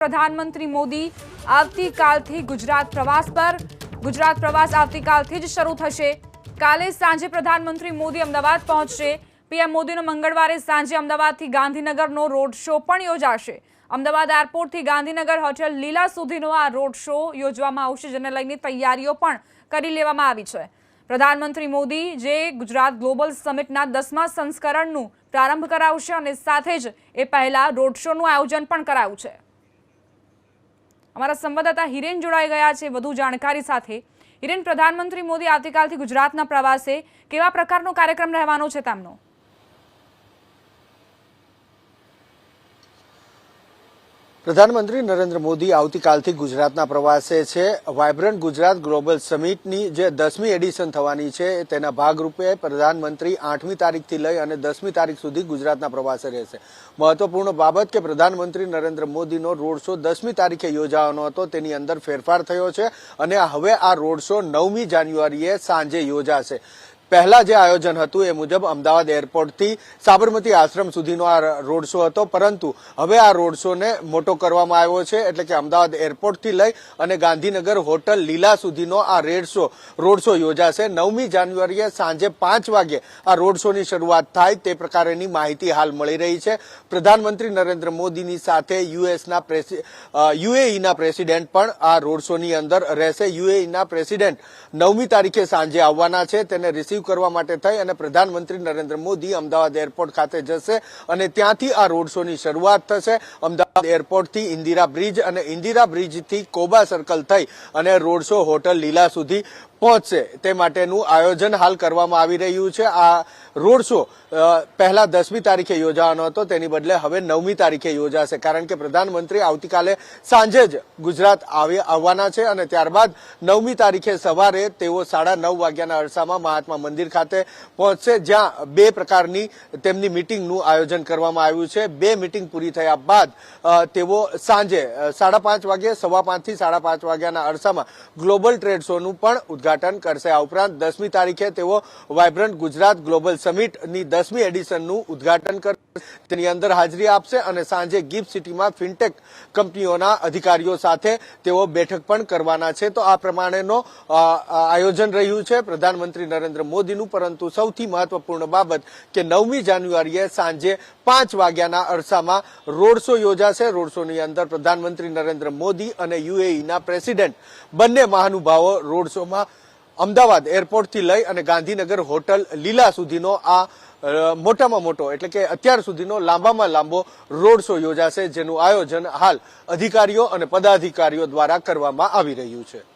પ્રધાનમંત્રી મોદી આવતીકાલથી ગુજરાત પ્રવાસ પર. ગુજરાત પ્રવાસ આવતીકાલથી જ શરૂ થશે. કાલે સાંજે પ્રધાનમંત્રી મોદી અમદાવાદ પહોંચશે. પીએમ મોદીનો મંગળવારે સાંજે અમદાવાદથી ગાંધીનગરનો રોડ શો પણ યોજાશે. અમદાવાદ એરપોર્ટથી ગાંધીનગર હોટેલ લીલા સુધીનો આ રોડ શો યોજવામાં આવશે, જેને લઈને તૈયારીઓ પણ કરી લેવામાં આવી છે. પ્રધાનમંત્રી મોદી જે ગુજરાત ગ્લોબલ સમિટના દસમા સંસ્કરણનું પ્રારંભ કરાવશે અને સાથે જ એ પહેલાં રોડ શોનું આયોજન પણ કરાયું છે. અમારા સંવાદદાતા હિરેન જોડાઈ ગયા છે. વધુ જાણકારી સાથે હિરેન, પ્રધાનમંત્રી મોદી આવતીકાલથી ગુજરાતના પ્રવાસે કેવા પ્રકારનો કાર્યક્રમ રહેવાનો છે તેમનો? પ્રધાનમંત્રી નરેન્દ્ર મોદી આવતીકાલથી ગુજરાતના પ્રવાસે છે. વાયબ્રન્ટ ગુજરાત ગ્લોબલ સમિટની જે દસમી એડિશન થવાની છે, તેના ભાગરૂપે પ્રધાનમંત્રી આઠમી તારીખથી લઈ અને દસમી તારીખ સુધી ગુજરાતના પ્રવાસે રહેશે. મહત્વપૂર્ણ બાબત કે પ્રધાનમંત્રી નરેન્દ્ર મોદીનો રોડ શો દસમી તારીખે યોજાવાનો હતો, તેની અંદર ફેરફાર થયો છે અને હવે આ રોડ શો નવમી જાન્યુઆરીએ સાંજે યોજાશે. પહેલા જે આયોજન હતું એ મુજબ અમદાવાદ એરપોર્ટથી સાબરમતી આશ્રમ સુધીનો આ રોડ શો હતો. પરંતુ હવે આ રોડ શોને મોટો કરવામાં આવ્યો છે એટલે કે અમદાવાદ એરપોર્ટથી લઈ અને ગાંધીનગર હોટલ લીલા સુધીનો આ રેડ શો, રોડ શો યોજાશે. નવમી જાન્યુઆરીએ સાંજે પાંચ વાગે આ રોડ શોની શરૂઆત થાય તે પ્રકારેની માહિતી હાલ મળી રહી છે. પ્રધાનમંત્રી નરેન્દ્ર મોદીની સાથે યુએસના યુએઈના પ્રેસિડેન્ટ પણ આ રોડ શોની અંદર રહેશે. યુએઈના પ્રેસિડેન્ટ નવમી તારીખે સાંજે આવવાના છે. તેને રિસીવ કરવા માટે થઈ અને પ્રધાનમંત્રી નરેન્દ્ર મોદી અમદાવાદ એરપોર્ટ ખાતે જશે અને ત્યાંથી આ રોડ શોની શરૂઆત થશે. અમદાવાદ એરપોર્ટથી ઇન્દિરા બ્રિજ અને ઇન્દિરા બ્રિજથી કોબા સર્કલ થઈ અને રોડ શો હોટલ લીલા સુધી પહોંચશે. તે માટેનું આયોજન હાલ કરવામાં આવી રહ્યું છે. આ રોડ શો પહેલા દસમી તારીખે યોજાવાનો હતો. તેની બદલે હવે નવમી તારીખે યોજાશે. કારણ કે પ્રધાનમંત્રી આવતીકાલે સાંજે જ ગુજરાત આવી, આવવાના છે અને ત્યારબાદ નવમી તારીખે સવારે તેઓ સાડા નવ વાગ્યાના અરસામાં મહાત્મા મંદિર ખાતે પહોંચશે, જ્યાં બે પ્રકારની તેમની મિટિંગનું આયોજન કરવામાં આવ્યું છે. બે મિટિંગ પૂરી થયા બાદ તેઓ સાંજે સાડા પાંચ વાગે સવા પાંચથી સાડા પાંચ વાગ્યાના અરસામાં ગ્લોબલ ટ્રેડ શોનું પણ ઉદ્ઘાટન કરશે. આ ઉપરાંત દસમી તારીખે તેઓ વાયબ્રન્ટ ગુજરાત ગ્લોબલ સમિટની દસમી એડિશનનું ઉદ્ઘાટન કરશે તેની અંદર હાજરી આપશે અને સાંજે ગિફ્ટ સિટીમાં ફિનટેક કંપનીઓના અધિકારીઓ સાથે તેઓ બેઠક પણ કરવાના છે. તો આ પ્રમાણેનો આયોજન રહ્યું છે. પ્રધાનમંત્રી નરેન્દ્ર મોદીનું, પરંતુ સૌથી મહત્વપૂર્ણ બાબત કે નવમી જાન્યુઆરીએ સાંજે પાંચ વાગ્યાના અરસામાં રોડ શો યોજાશે. રોડ શોની અંદર પ્રધાનમંત્રી નરેન્દ્ર મોદી અને યુએઈના પ્રેસિડેન્ટ બંને મહાનુભાવો રોડ શોમાં અમદાવાદ એરપોર્ટથી લઈ અને ગાંધીનગર હોટલ લીલા સુધીનો આ મોટામાં મોટો, એટલે કે અત્યાર સુધીનો લાંબામાં લાંબો રોડ શો યોજાશે, જેનું આયોજન હાલ અધિકારીઓ અને પદાધિકારીઓ દ્વારા કરવામાં આવી રહ્યું છે.